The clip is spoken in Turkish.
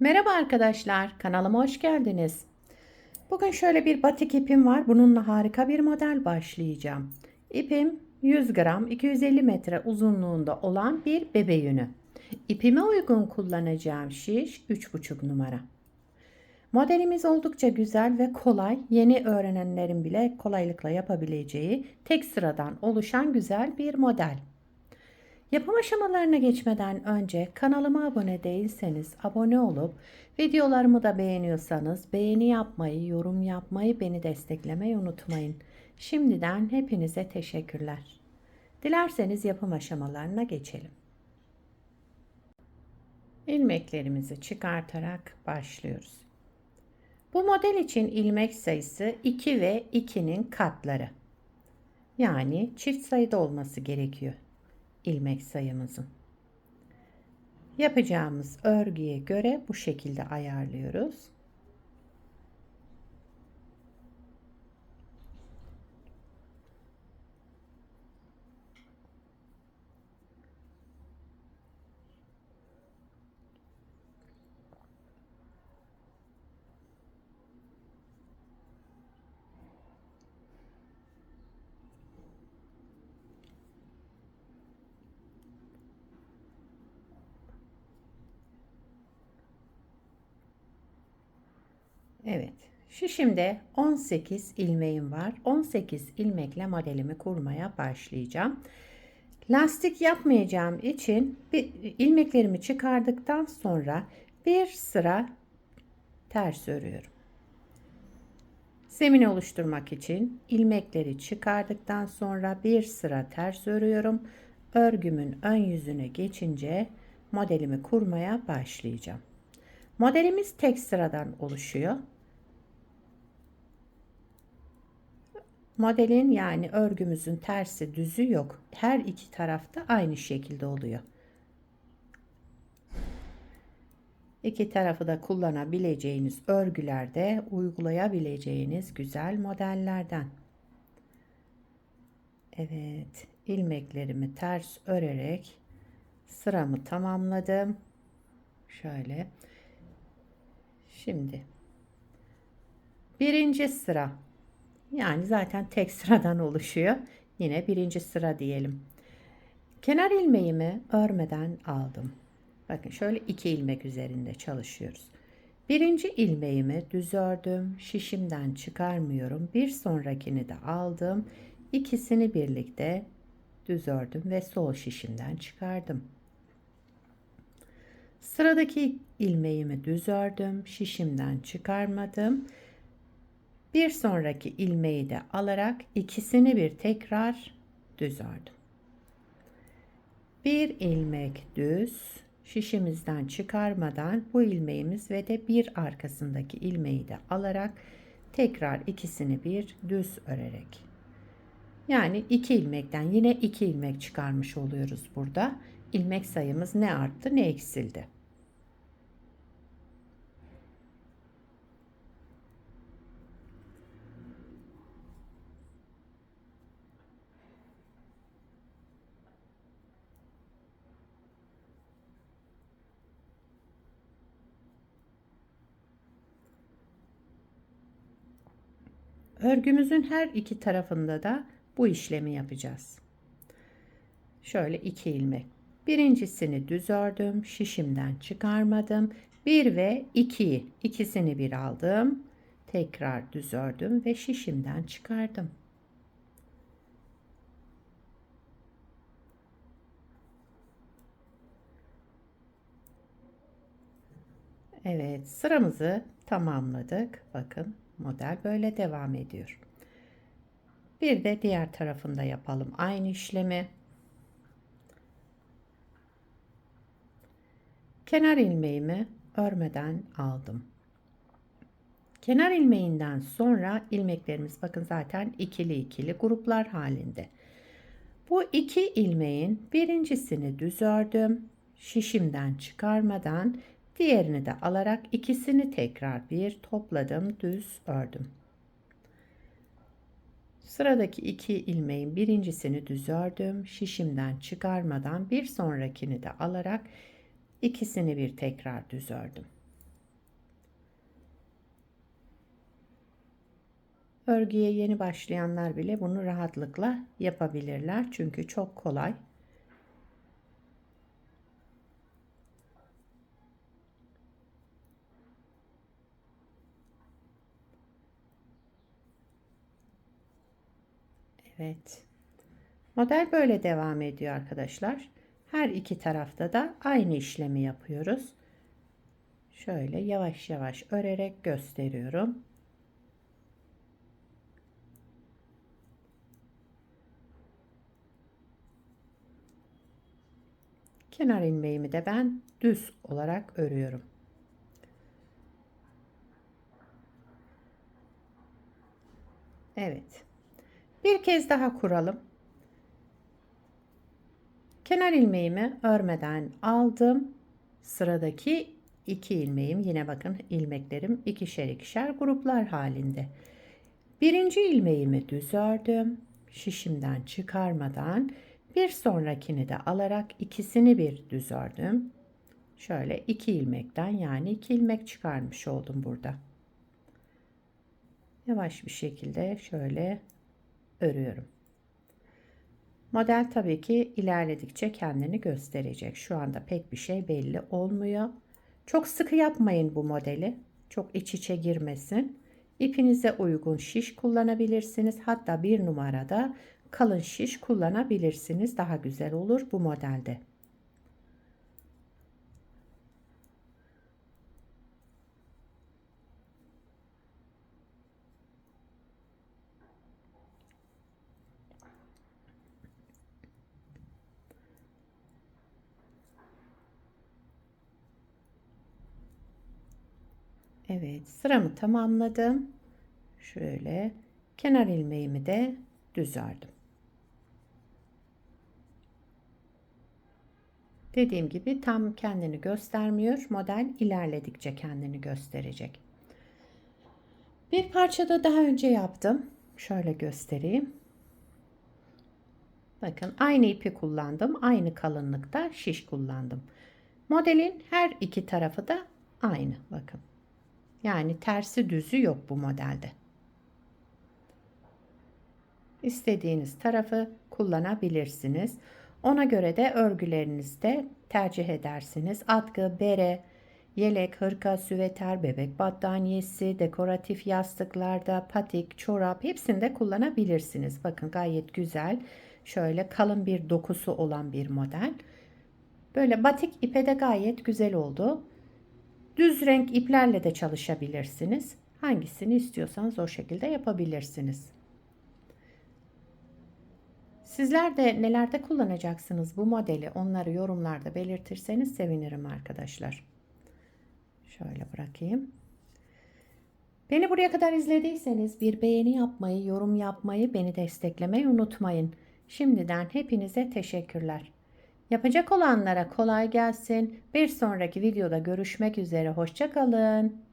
Merhaba arkadaşlar, kanalıma hoş geldiniz. Bugün şöyle bir batik ipim var. Bununla harika bir model başlayacağım. İpim 100 gram 250 metre uzunluğunda olan bir bebe yünü. İpime uygun kullanacağım şiş 3,5 numara. Modelimiz oldukça güzel ve kolay. Yeni öğrenenlerin bile kolaylıkla yapabileceği tek sıradan oluşan güzel bir model. Yapım aşamalarına geçmeden önce kanalıma abone değilseniz abone olup videolarımı da beğeniyorsanız beğeni yapmayı, yorum yapmayı, beni desteklemeyi unutmayın. Şimdiden hepinize teşekkürler. Dilerseniz yapım aşamalarına geçelim. İlmeklerimizi çıkartarak başlıyoruz. Bu model için ilmek sayısı 2 ve 2'nin katları. Yani çift sayıda olması gerekiyor ilmek sayımızın. Yapacağımız örgüye göre bu şekilde ayarlıyoruz. Evet. Şişimde 18 ilmeğim var. 18 ilmekle modelimi kurmaya başlayacağım. Lastik yapmayacağım için bir, ilmeklerimi çıkardıktan sonra bir sıra ters örüyorum. Zemini oluşturmak için ilmekleri çıkardıktan sonra bir sıra ters örüyorum. Örgümün ön yüzüne geçince modelimi kurmaya başlayacağım. Modelimiz tek sıradan oluşuyor. Modelin yani örgümüzün tersi düzü yok. Her iki tarafta aynı şekilde oluyor. İki tarafı da kullanabileceğiniz örgülerde uygulayabileceğiniz güzel modellerden. Evet, ilmeklerimi ters örerek sıramı tamamladım. Şöyle. Şimdi birinci sıra yani zaten tek sıradan oluşuyor. Yine birinci sıra diyelim. Kenar ilmeğimi örmeden aldım. Bakın şöyle iki ilmek üzerinde çalışıyoruz. Birinci ilmeğimi düz ördüm. Şişimden çıkarmıyorum. Bir sonrakini de aldım. İkisini birlikte düz ördüm ve sol şişimden çıkardım. Sıradaki ilmeğimi düz ördüm. Şişimden çıkarmadım. Bir sonraki ilmeği de alarak ikisini bir tekrar düz ördüm. Bir ilmek düz şişimizden çıkarmadan bu ilmeğimiz ve de bir arkasındaki ilmeği de alarak tekrar ikisini bir düz örerek yani iki ilmekten yine iki ilmek çıkarmış oluyoruz burada. İlmek sayımız ne arttı ne eksildi. Örgümüzün her iki tarafında da bu işlemi yapacağız. Şöyle iki ilmek. Birincisini düz ördüm, şişimden çıkarmadım. Bir ve iki, ikisini bir aldım. Tekrar düz ördüm ve şişimden çıkardım. Evet, sıramızı tamamladık. Bakın model böyle devam ediyor. Bir de diğer tarafında yapalım aynı işlemi. Kenar ilmeğimi örmeden aldım. Kenar ilmeğinden sonra ilmeklerimiz bakın zaten ikili ikili gruplar halinde. Bu iki ilmeğin birincisini düz ördüm. Şişimden çıkarmadan Diğerini de alarak ikisini tekrar bir topladım, düz ördüm. Sıradaki iki ilmeğin birincisini düz ördüm. Şişimden çıkarmadan bir sonrakini de alarak ikisini bir tekrar düz ördüm. Örgüye yeni başlayanlar bile bunu rahatlıkla yapabilirler çünkü çok kolay. Evet. Model böyle devam ediyor arkadaşlar. Her iki tarafta da aynı işlemi yapıyoruz. Şöyle yavaş yavaş örerek gösteriyorum. Kenar ilmeğimi de ben düz olarak örüyorum. Evet. Bir kez daha kuralım. Kenar ilmeğimi örmeden aldım. Sıradaki iki ilmeğim yine bakın ilmeklerim ikişer ikişer gruplar halinde. Birinci ilmeğimi düz ördüm. Şişimden çıkarmadan bir sonrakini de alarak ikisini bir düz ördüm. Şöyle iki ilmekten yani iki ilmek çıkarmış oldum burada. Yavaş bir şekilde şöyle örüyorum. Model tabii ki ilerledikçe kendini gösterecek. Şu anda pek bir şey belli olmuyor. Çok sıkı yapmayın bu modeli. Çok iç içe girmesin. İpinize uygun şiş kullanabilirsiniz. Hatta bir numarada kalın şiş kullanabilirsiniz. Daha güzel olur bu modelde. Evet sıramı tamamladım. Şöyle kenar ilmeğimi de düz. Dediğim gibi tam kendini göstermiyor. Model ilerledikçe kendini gösterecek. Bir parçada daha önce yaptım. Şöyle göstereyim. Bakın aynı ipi kullandım. Aynı kalınlıkta şiş kullandım. Modelin her iki tarafı da aynı. Bakın. Yani tersi düzü yok bu modelde. İstediğiniz tarafı kullanabilirsiniz. Ona göre de örgülerinizde tercih edersiniz. Atkı, bere, yelek, hırka, süveter, bebek battaniyesi, dekoratif yastıklarda, patik, çorap hepsinde kullanabilirsiniz. Bakın gayet güzel. Şöyle kalın bir dokusu olan bir model. Böyle batik ipe de gayet güzel oldu. Düz renk iplerle de çalışabilirsiniz. Hangisini istiyorsanız o şekilde yapabilirsiniz. Sizler de nelerde kullanacaksınız bu modeli onları yorumlarda belirtirseniz sevinirim arkadaşlar. Şöyle bırakayım. Beni buraya kadar izlediyseniz bir beğeni yapmayı, yorum yapmayı, beni desteklemeyi unutmayın. Şimdiden hepinize teşekkürler. Yapacak olanlara kolay gelsin. Bir sonraki videoda görüşmek üzere. Hoşçakalın.